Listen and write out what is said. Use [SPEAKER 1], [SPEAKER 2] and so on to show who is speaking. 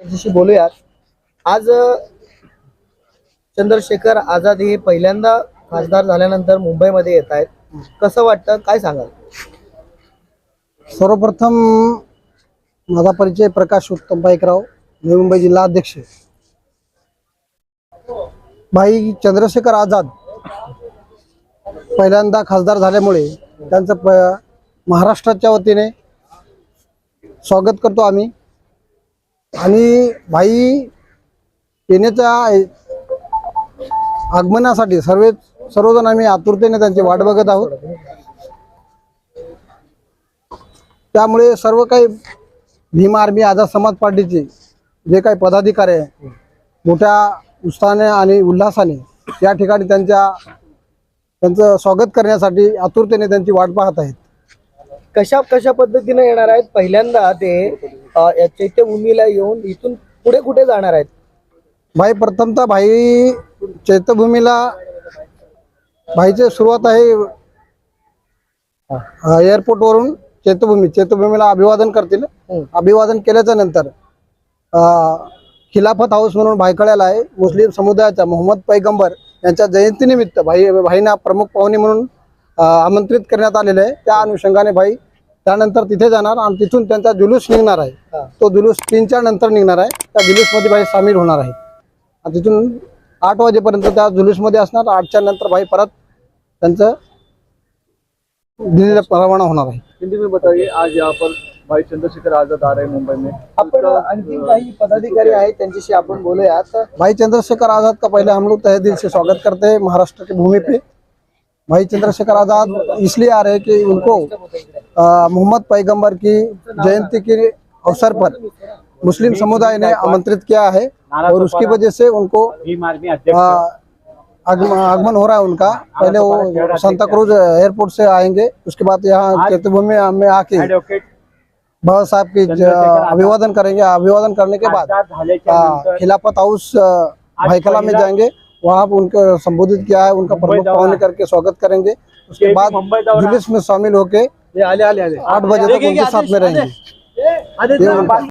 [SPEAKER 1] त्यांच्याशी बोलूयात. आज चंद्रशेखर आझाद हे पहिल्यांदा खासदार झाल्यानंतर मुंबईमध्ये येत आहेत. कसं वाटतं? काय सांगाल?
[SPEAKER 2] सर्वप्रथम माझा परिचय प्रकाश उत्तम बाईकराव नवी मुंबई जिल्हा अध्यक्ष भाई चंद्रशेखर आझाद पहिल्यांदा खासदार झाल्यामुळे त्यांचं प महाराष्ट्राच्या वतीने स्वागत करतो आम्ही. आणि भाई येण्याच्या आगमनासाठी सर्व सर्वजण आम्ही आतुरतेने त्यांची वाट बघत आहोत. त्यामुळे सर्व काही भीम आर्मी आझाद समाज पार्टीचे जे काही पदाधिकारी आहे मोठ्या उत्साहाने आणि उल्हासाने या ठिकाणी त्यांच्या त्यांचं स्वागत करण्यासाठी आतुरतेने त्यांची वाट पाहत आहेत.
[SPEAKER 1] कशा कशा पद्धतीने येणार आहेत? पहिल्यांदा ते या चैत्यभूमीला येऊन इथून पुढे कुठे जाणार आहेत?
[SPEAKER 2] भाई प्रथमतः भाई चैत्यभूमीला भाईची सुरुवात आहे अ, एअरपोर्टवरून चैत्यभूमी. चैत्यभूमीला अभिवादन करतील. अभिवादन केल्याच्यानंतर खिलाफत हाऊस म्हणून भायखळ्याला आहे मुस्लिम समुदायाचा मोहम्मद पैगंबर यांच्या जयंतीनिमित्त भाई भाईंना प्रमुख पाहुणे म्हणून आमंत्रित करण्यात आलेले आहे. त्या अनुषंगाने भाई त्यानंतर तिथे जाणार आणि तिथून त्यांचा जुलूस निघणार आहे. तो जुलूस तीनच्या नंतर निघणार आहे. त्या जुलूसमध्ये भाई सामील होणार आहे. आणि तिथून आठ वाजेपर्यंत त्या जुलूसमध्ये असणार. आठच्या नंतर भाई परत त्यांचं दिल्लीला रवाना होणार आहे.
[SPEAKER 3] हिंदी में बताइए आज यहाँ पर भाई चंद्रशेखर आजाद आ रहे हैं मुंबई में
[SPEAKER 1] आपण आणखी काही पदाधिकारी आहेत त्यांच्याशी आपण बोलूयात.
[SPEAKER 2] भाई चंद्रशेखर आजाद का पहले हम लोग तहे दिल से स्वागत करते हैं महाराष्ट्र की भूमि पे. भाई चंद्रशेखर आजाद इसलिए आ रहे हैं कि उनको मोहम्मद पैगंबर की जयंती के अवसर पर मुस्लिम समुदाय ने आमंत्रित किया है और उसकी वजह से उनको आगमन हो रहा है उनका। पहले वो सांता क्रूज एयरपोर्ट से आएँगे उसके बाद यहाँ चैत्यभूमि में आके बाबा साहब की अभिवादन करेंगे। अभिवादन करने के बाद खिलाफत हाउस भाईकला में जाएँगे। वहाँ उनको संबोधित किया है उनका प्रमुख पाहुने करके स्वागत करेंगे। उसके बाद जुलूस में शामिल
[SPEAKER 1] आले आले आले.
[SPEAKER 2] आठ बजे तक उनके साथ में रहेंगे